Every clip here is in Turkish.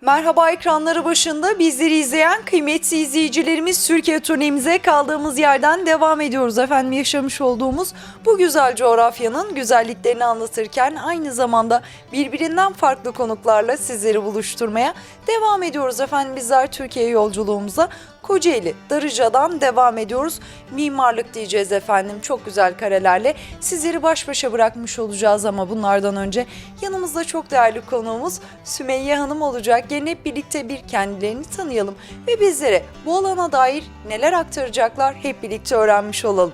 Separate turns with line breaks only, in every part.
Merhaba ekranları başında bizleri izleyen kıymetli izleyicilerimiz Türkiye turnemize kaldığımız yerden devam ediyoruz. Efendim yaşamış olduğumuz bu güzel coğrafyanın güzelliklerini anlatırken aynı zamanda birbirinden farklı konuklarla sizleri buluşturmaya devam ediyoruz efendim bizler Türkiye yolculuğumuza Kocaeli, Darıca'dan devam ediyoruz. Mimarlık diyeceğiz efendim. Çok güzel karelerle sizleri baş başa bırakmış olacağız ama bunlardan önce yanımızda çok değerli konuğumuz Sümeyye Hanım olacak. Gelin hep birlikte bir kendilerini tanıyalım ve bizlere bu alana dair neler aktaracaklar hep birlikte öğrenmiş olalım.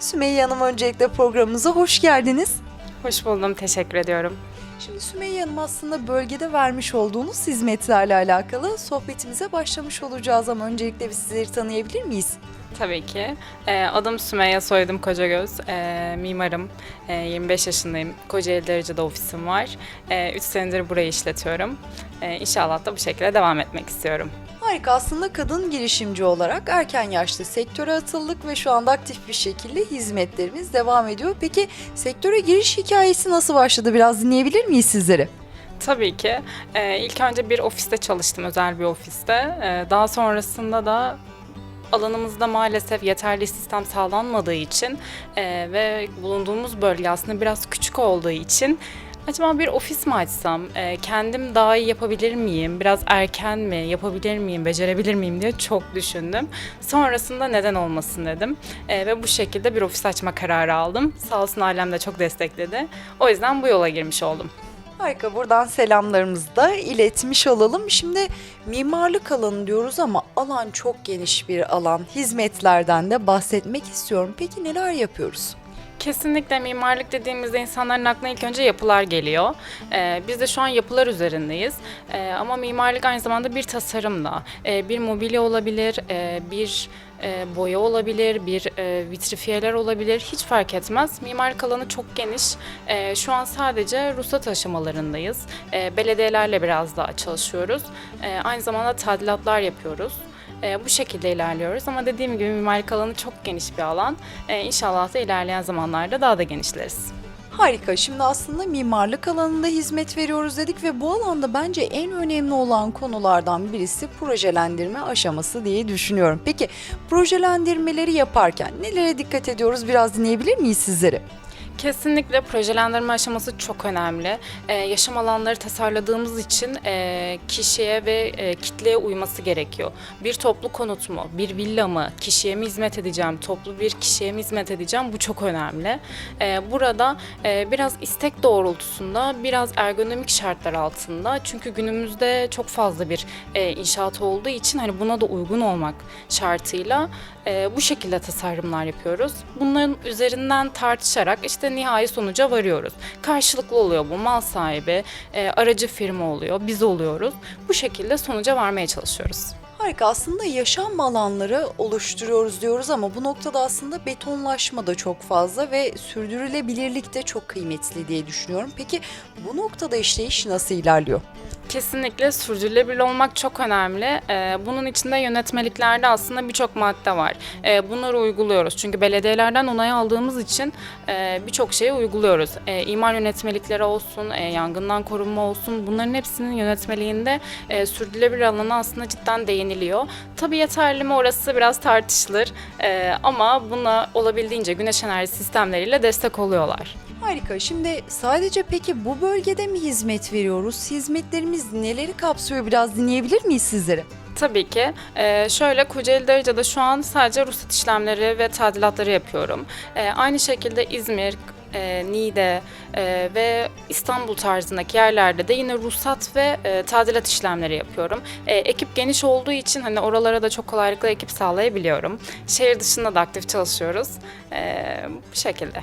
Sümeyye Hanım öncelikle programımıza hoş geldiniz.
Hoş buldum, teşekkür ediyorum.
Şimdi Sümeyye Hanım aslında bölgede vermiş olduğunuz hizmetlerle alakalı sohbetimize başlamış olacağız ama öncelikle biz sizleri tanıyabilir miyiz?
Tabii ki. Ee, adım Sümeyye, soyadım Kocagöz. Ee, mimarım. Ee, 25 yaşındayım. Kocaeli Derecede ofisim var. 3 senedir burayı işletiyorum. Ee, inşallah da bu şekilde devam etmek istiyorum.
Harika aslında kadın girişimci olarak erken yaşta sektöre atıldık ve şu anda aktif bir şekilde hizmetlerimiz devam ediyor. Peki sektöre giriş hikayesi nasıl başladı biraz dinleyebilir miyiz sizleri?
Tabii ki. Ee, ilk önce bir ofiste çalıştım, özel bir ofiste. Ee, daha sonrasında da alanımızda maalesef yeterli sistem sağlanmadığı için e, ve bulunduğumuz bölge aslında biraz küçük olduğu için acaba bir ofis mi açsam, e, kendim daha iyi yapabilir miyim, biraz erken mi, yapabilir miyim, becerebilir miyim diye çok düşündüm. Sonrasında neden olmasın dedim E, ve bu şekilde bir ofis açma kararı aldım. Sağ olsun ailem de çok destekledi. O yüzden bu yola girmiş oldum.
Harika buradan selamlarımızı da iletmiş olalım. Şimdi mimarlık alanı diyoruz ama alan çok geniş bir alan. Hizmetlerden de bahsetmek istiyorum. Peki neler yapıyoruz?
Kesinlikle mimarlık dediğimizde insanların aklına ilk önce yapılar geliyor. Ee, biz de şu an yapılar üzerindeyiz. Ee, ama mimarlık aynı zamanda bir tasarım da. Ee, bir mobilya olabilir, e, bir e, boya olabilir, bir e, vitrifiyeler olabilir. Hiç fark etmez. Mimarlık alanı çok geniş. Ee, şu an sadece ruhsat aşamalarındayız. Ee, belediyelerle biraz daha çalışıyoruz. Ee, aynı zamanda tadilatlar yapıyoruz. Ee, bu şekilde ilerliyoruz ama dediğim gibi mimarlık alanı çok geniş bir alan. Ee, inşallah da ilerleyen zamanlarda daha da genişleriz.
Harika. Şimdi aslında mimarlık alanında hizmet veriyoruz dedik ve bu alanda bence en önemli olan konulardan birisi projelendirme aşaması diye düşünüyorum. Peki projelendirmeleri yaparken nelere dikkat ediyoruz? Biraz dinleyebilir miyiz sizleri?
Kesinlikle projelendirme aşaması çok önemli. Ee, yaşam alanları tasarladığımız için e, kişiye ve e, kitleye uyması gerekiyor. Bir toplu konut mu, bir villa mı, kişiye mi hizmet edeceğim, toplu bir kişiye mi hizmet edeceğim bu çok önemli. Ee, burada e, biraz istek doğrultusunda, biraz ergonomik şartlar altında çünkü günümüzde çok fazla bir e, inşaat olduğu için hani buna da uygun olmak şartıyla e, bu şekilde tasarımlar yapıyoruz. Bunların üzerinden tartışarak işte nihai sonuca varıyoruz. Karşılıklı oluyor bu mal sahibi, e, aracı firma oluyor, biz oluyoruz. Bu şekilde sonuca varmaya çalışıyoruz.
Harika aslında yaşam alanları oluşturuyoruz diyoruz ama bu noktada aslında betonlaşma da çok fazla ve sürdürülebilirlik de çok kıymetli diye düşünüyorum. Peki bu noktada işleyiş nasıl ilerliyor?
Kesinlikle sürdürülebilir olmak çok önemli. Ee, bunun içinde yönetmeliklerde aslında birçok madde var. Ee, bunları uyguluyoruz. Çünkü belediyelerden onay aldığımız için e, birçok şeyi uyguluyoruz. E, imar yönetmelikleri olsun, e, yangından korunma olsun bunların hepsinin yönetmeliğinde e, sürdürülebilir alana aslında cidden değiniliyor. Tabii yeterli mi orası biraz tartışılır. E, ama buna olabildiğince güneş enerji sistemleriyle destek oluyorlar.
Harika. Şimdi sadece peki bu bölgede mi hizmet veriyoruz? Hizmetlerimiz neleri kapsıyor? Biraz dinleyebilir miyiz sizleri?
Tabii ki. Ee, şöyle Kocaeli Darıca'da şu an sadece ruhsat işlemleri ve tadilatları yapıyorum. Ee, aynı şekilde İzmir, e, Niğde e, ve İstanbul tarzındaki yerlerde de yine ruhsat ve e, tadilat işlemleri yapıyorum. E, ekip geniş olduğu için hani oralara da çok kolaylıkla ekip sağlayabiliyorum. Şehir dışında da aktif çalışıyoruz. E, bu şekilde.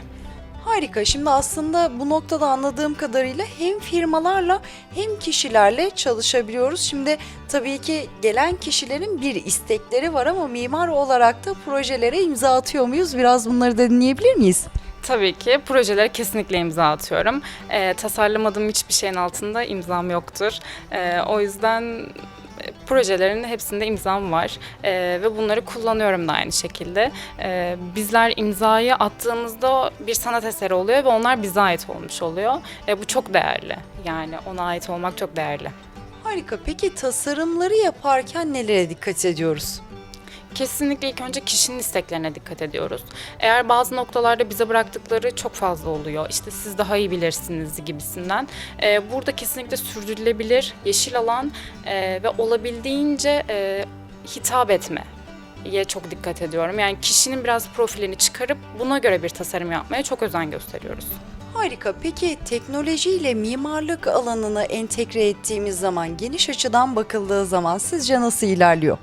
Harika. Şimdi aslında bu noktada anladığım kadarıyla hem firmalarla hem kişilerle çalışabiliyoruz. Şimdi tabii ki gelen kişilerin bir istekleri var ama mimar olarak da projelere imza atıyor muyuz? Biraz bunları da dinleyebilir miyiz?
Tabii ki projelere kesinlikle imza atıyorum. Ee, tasarlamadığım hiçbir şeyin altında imzam yoktur. Ee, o yüzden e, projelerin hepsinde imzam var Ee, ve bunları kullanıyorum da aynı şekilde. Ee, bizler imzayı attığımızda bir sanat eseri oluyor ve onlar bize ait olmuş oluyor. Ee, bu çok değerli. Yani ona ait olmak çok değerli.
Harika. Peki tasarımları yaparken nelere dikkat ediyoruz?
Kesinlikle ilk önce kişinin isteklerine dikkat ediyoruz. Eğer bazı noktalarda bize bıraktıkları çok fazla oluyor, işte siz daha iyi bilirsiniz gibisinden. e, burada kesinlikle sürdürülebilir, yeşil alan e, ve olabildiğince e, hitap etme ye çok dikkat ediyorum. Yani kişinin biraz profilini çıkarıp buna göre bir tasarım yapmaya çok özen gösteriyoruz.
Harika. Peki teknolojiyle mimarlık alanını entegre ettiğimiz zaman, geniş açıdan bakıldığı zaman sizce nasıl ilerliyor?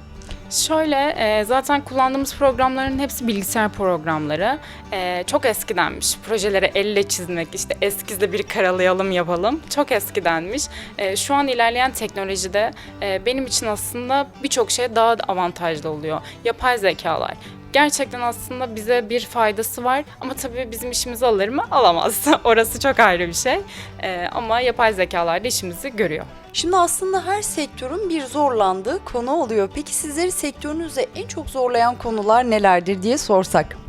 Şöyle e, zaten kullandığımız programların hepsi bilgisayar programları. E, çok eskidenmiş. Projeleri elle çizmek, işte eskizle bir karalayalım yapalım. Çok eskidenmiş. E, şu an ilerleyen teknolojide e, benim için aslında birçok şey daha da avantajlı oluyor. Yapay zekalar. Gerçekten aslında bize bir faydası var ama tabii bizim işimizi alır mı? Alamaz. Orası çok ayrı bir şey. E, ama yapay zekalar da işimizi görüyor.
Şimdi aslında her sektörün bir zorlandığı konu oluyor. Peki sizleri sektörünüzde en çok zorlayan konular nelerdir diye sorsak?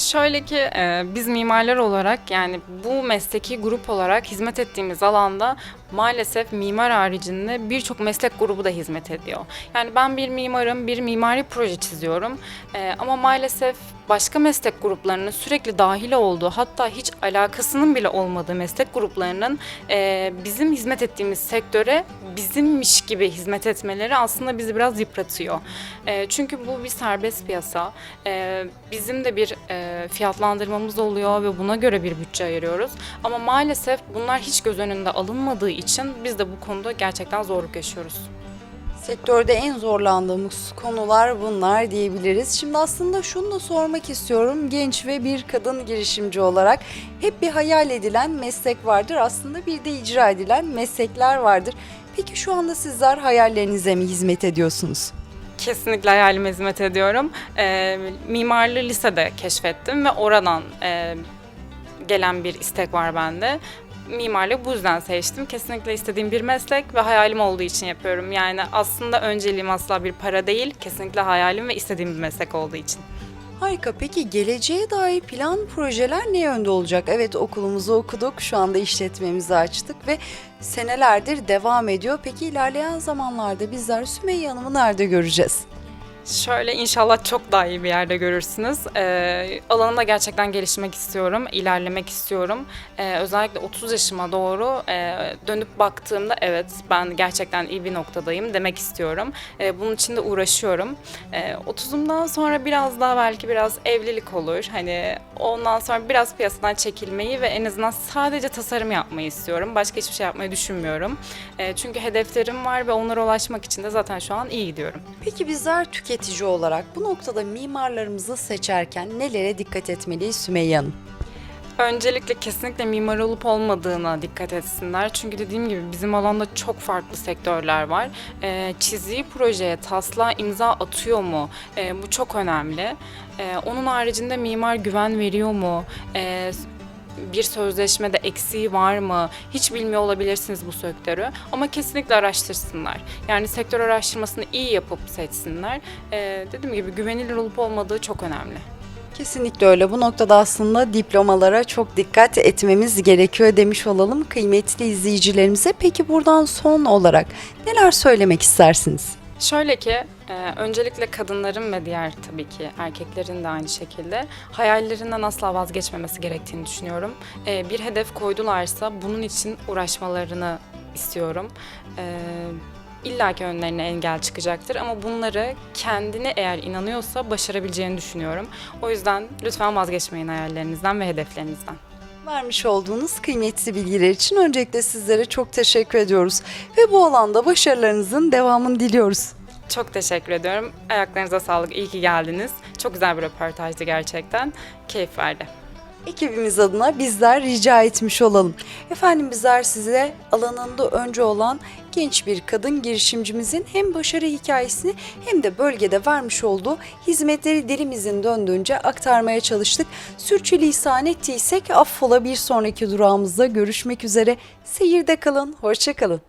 Şöyle ki e, biz mimarlar olarak yani bu mesleki grup olarak hizmet ettiğimiz alanda maalesef mimar haricinde birçok meslek grubu da hizmet ediyor. Yani ben bir mimarım, bir mimari proje çiziyorum E, ama maalesef başka meslek gruplarının sürekli dahil olduğu hatta hiç alakasının bile olmadığı meslek gruplarının e, bizim hizmet ettiğimiz sektöre bizimmiş gibi hizmet etmeleri aslında bizi biraz yıpratıyor. E, çünkü bu bir serbest piyasa. E, bizim de bir e, fiyatlandırmamız oluyor ve buna göre bir bütçe ayırıyoruz. Ama maalesef bunlar hiç göz önünde alınmadığı için biz de bu konuda gerçekten zorluk yaşıyoruz.
Sektörde en zorlandığımız konular bunlar diyebiliriz. Şimdi aslında şunu da sormak istiyorum. Genç ve bir kadın girişimci olarak hep bir hayal edilen meslek vardır. Aslında bir de icra edilen meslekler vardır. Peki şu anda sizler hayallerinize mi hizmet ediyorsunuz?
Kesinlikle hayalime hizmet ediyorum. E, mimarlığı lisede keşfettim ve oradan e, gelen bir istek var bende. Mimarlığı bu yüzden seçtim. Kesinlikle istediğim bir meslek ve hayalim olduğu için yapıyorum. Yani aslında önceliğim asla bir para değil, kesinlikle hayalim ve istediğim bir meslek olduğu için.
Harika. Peki geleceğe dair plan, projeler ne yönde olacak? Evet okulumuzu okuduk, şu anda işletmemizi açtık ve senelerdir devam ediyor. Peki ilerleyen zamanlarda bizler Sümeyye Hanım'ı nerede göreceğiz?
Şöyle inşallah çok daha iyi bir yerde görürsünüz. Ee, alanında gerçekten gelişmek istiyorum, ilerlemek istiyorum. Ee, özellikle 30 yaşıma doğru e, dönüp baktığımda evet ben gerçekten iyi bir noktadayım demek istiyorum. Ee, bunun için de uğraşıyorum. Ee, 30'umdan sonra biraz daha belki biraz evlilik olur. Hani ondan sonra biraz piyasadan çekilmeyi ve en azından sadece tasarım yapmayı istiyorum. Başka hiçbir şey yapmayı düşünmüyorum. Ee, çünkü hedeflerim var ve onlara ulaşmak için de zaten şu an iyi gidiyorum.
Peki bizler tüketici olarak bu noktada mimarlarımızı seçerken nelere dikkat etmeliyiz Sümeyye Hanım?
Öncelikle kesinlikle mimar olup olmadığına dikkat etsinler. Çünkü dediğim gibi bizim alanda çok farklı sektörler var. Ee, çizdiği projeye taslağa imza atıyor mu? Ee, bu çok önemli. Ee, onun haricinde mimar güven veriyor mu? Ee, bir sözleşmede eksiği var mı? Hiç bilmiyor olabilirsiniz bu sektörü ama kesinlikle araştırsınlar. Yani sektör araştırmasını iyi yapıp seçsinler. Ee, dediğim gibi güvenilir olup olmadığı çok önemli.
Kesinlikle öyle. Bu noktada aslında diplomalara çok dikkat etmemiz gerekiyor demiş olalım kıymetli izleyicilerimize. Peki buradan son olarak neler söylemek istersiniz?
Şöyle ki, e, öncelikle kadınların ve diğer tabii ki erkeklerin de aynı şekilde hayallerinden asla vazgeçmemesi gerektiğini düşünüyorum. E, bir hedef koydularsa bunun için uğraşmalarını istiyorum. E, İlla ki önlerine engel çıkacaktır ama bunları kendine eğer inanıyorsa başarabileceğini düşünüyorum. O yüzden lütfen vazgeçmeyin hayallerinizden ve hedeflerinizden.
Vermiş olduğunuz kıymetli bilgiler için öncelikle sizlere çok teşekkür ediyoruz. Ve bu alanda başarılarınızın devamını diliyoruz.
Çok teşekkür ediyorum. Ayaklarınıza sağlık. İyi ki geldiniz. Çok güzel bir röportajdı gerçekten. Keyif verdi.
Ekibimiz adına bizler rica etmiş olalım. Efendim bizler size alanında önce olan genç bir kadın girişimcimizin hem başarı hikayesini hem de bölgede vermiş olduğu hizmetleri dilimizin döndüğünce aktarmaya çalıştık. Sürçülisan ettiysek affola bir sonraki durağımızda görüşmek üzere. Seyirde kalın, hoşça kalın.